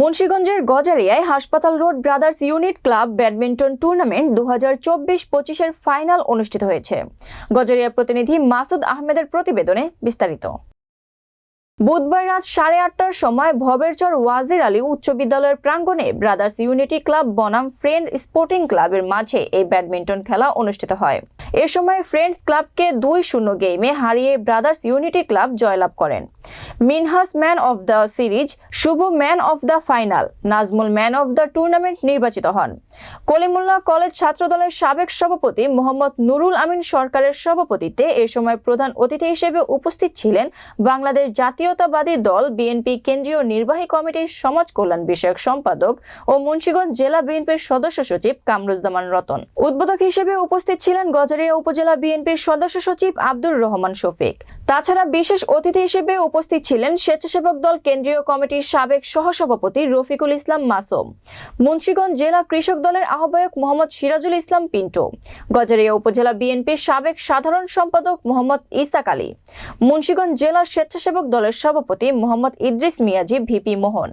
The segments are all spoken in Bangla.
মুন্সিগঞ্জের গজারিয়ায় হাসপাতাল road brothers unit club badminton tournament দু হাজার চব্বিশ পঁচিশের ফাইনাল অনুষ্ঠিত হয়েছে। গজারিয়ার প্রতিনিধি মাসুদ আহমেদের প্রতিবেদনে বিস্তারিত। বুধবার রাত সাড়ে আটটার সময় ভবেরচর ওয়াজির আলী উচ্চ বিদ্যালয়ের প্রাঙ্গণে ব্রাদার্স ইউনিটি ক্লাব বনাম ফ্রেন্ড স্পোর্টিং ক্লাবের মাঝে এই ব্যাডমিন্টন খেলা অনুষ্ঠিত হয়। এ সময় ফ্রেন্ডস ক্লাবকে দুই শূন্য গেমে হারিয়ে ব্রাদার্স ইউনিটি ক্লাব জয়লাভ করেন। Minhas man of the series, Shubho man of the final, Nazmul man of the tournament নির্বাচিত হন। কলিমুল্লাহ কলেজ ছাত্রদলের সাবেক সভাপতি মোহাম্মদ নুরুল আমিন সরকারের সভাপতিত্বে এ সময় প্রধান অতিথি হিসেবে উপস্থিত ছিলেন বাংলাদেশ জাতীয়তাবাদী দল, বিএনপি কেন্দ্রীয় নির্বাহী কমিটির সমাজ কল্যাণ বিষয়ক সম্পাদক ও মুন্সিগঞ্জ জেলা বিএনপির সদস্য সচিব কামরুজ্জামান রতন। উদ্বোধক হিসেবে উপস্থিত ছিলেন গজারিয়া উপজেলা বিএনপির সদস্য সচিব আব্দুর রহমান শফিক। তাছাড়া বিশেষ অতিথি হিসেবে উপস্থিত ছিলেন স্বেচ্ছাসেবক দল কেন্দ্রীয় কমিটির সাবেক সহসভাপতি রফিকুল ইসলাম মাসুম, মুন্সিগঞ্জ জেলা কৃষক দলের আহ্বায়ক মোহাম্মদ সিরাজুল ইসলাম পিন্টু, গজারিয়া উপজেলা বিএনপির সাবেক সাধারণ সম্পাদক মোহাম্মদ ইসাক আলী, মুন্সিগঞ্জ জেলা স্বেচ্ছাসেবক দলের সভাপতি মোহাম্মদ ইদ্রিস মিয়াজি ভিপি মোহন,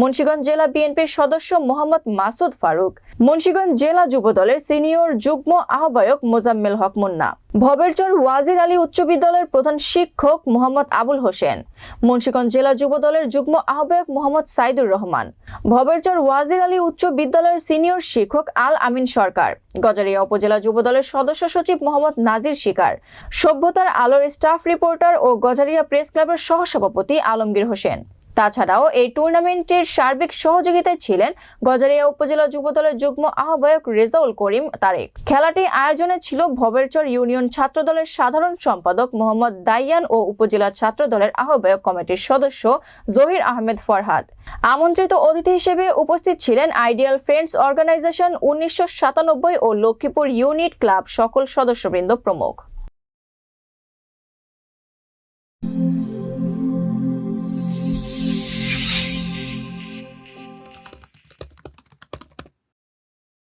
মুন্সিগঞ্জ জেলা বিএনপির সদস্য মোহাম্মদ মাসুদ ফারুক, মুন্সিগঞ্জ জেলা যুব দলের সিনিয়র যুগ্ম আহ্বায়ক মোজাম্মেল হক মুন্না। ভবেরচর ওয়াজির আলী উচ্চ বিদ্যালয়ের প্রধান শিক্ষক মোহাম্মদ আবুল হোসেন। মুন্সিগঞ্জ জেলা যুব দলের যুগ্ম আহ্বায়ক মোহাম্মদ সাইদুর রহমান। ভবেরচর ওয়াজির আলী উচ্চ বিদ্যালয়ের সিনিয়র শিক্ষক আল আমিন সরকার। গজারিয়া উপজেলা যুব দলের সদস্য সচিব মোহাম্মদ নাজির শিকার। সভ্যতার আলোর স্টাফ রিপোর্টার ও গজারিয়া প্রেস ক্লাবের সহসভাপতি আলমগীর হোসেন। তাছাড়াও এই টুর্নামেন্টের সার্বিক সহযোগিতায় ছিলেন গজারিয়া উপজেলা যুব দলের যুগ্ম আহ্বায়ক রেজাউল করিম তারেক। খেলাটি আয়োজনে ছিল ভবেরচর ইউনিয়ন ছাত্র দলের সাধারণ সম্পাদক মোহাম্মদ দাইয়ান ও উপজেলা ছাত্র দলের আহ্বায়ক কমিটির সদস্য জহির আহমেদ ফরহাদ। আমন্ত্রিত অতিথি হিসেবে উপস্থিত ছিলেন আইডিয়াল ফ্রেন্ডস অর্গানাইজেশন উনিশশো সাতানব্বই ও লক্ষ্মীপুর ইউনিট ক্লাব সকল সদস্যবৃন্দ প্রমুখ।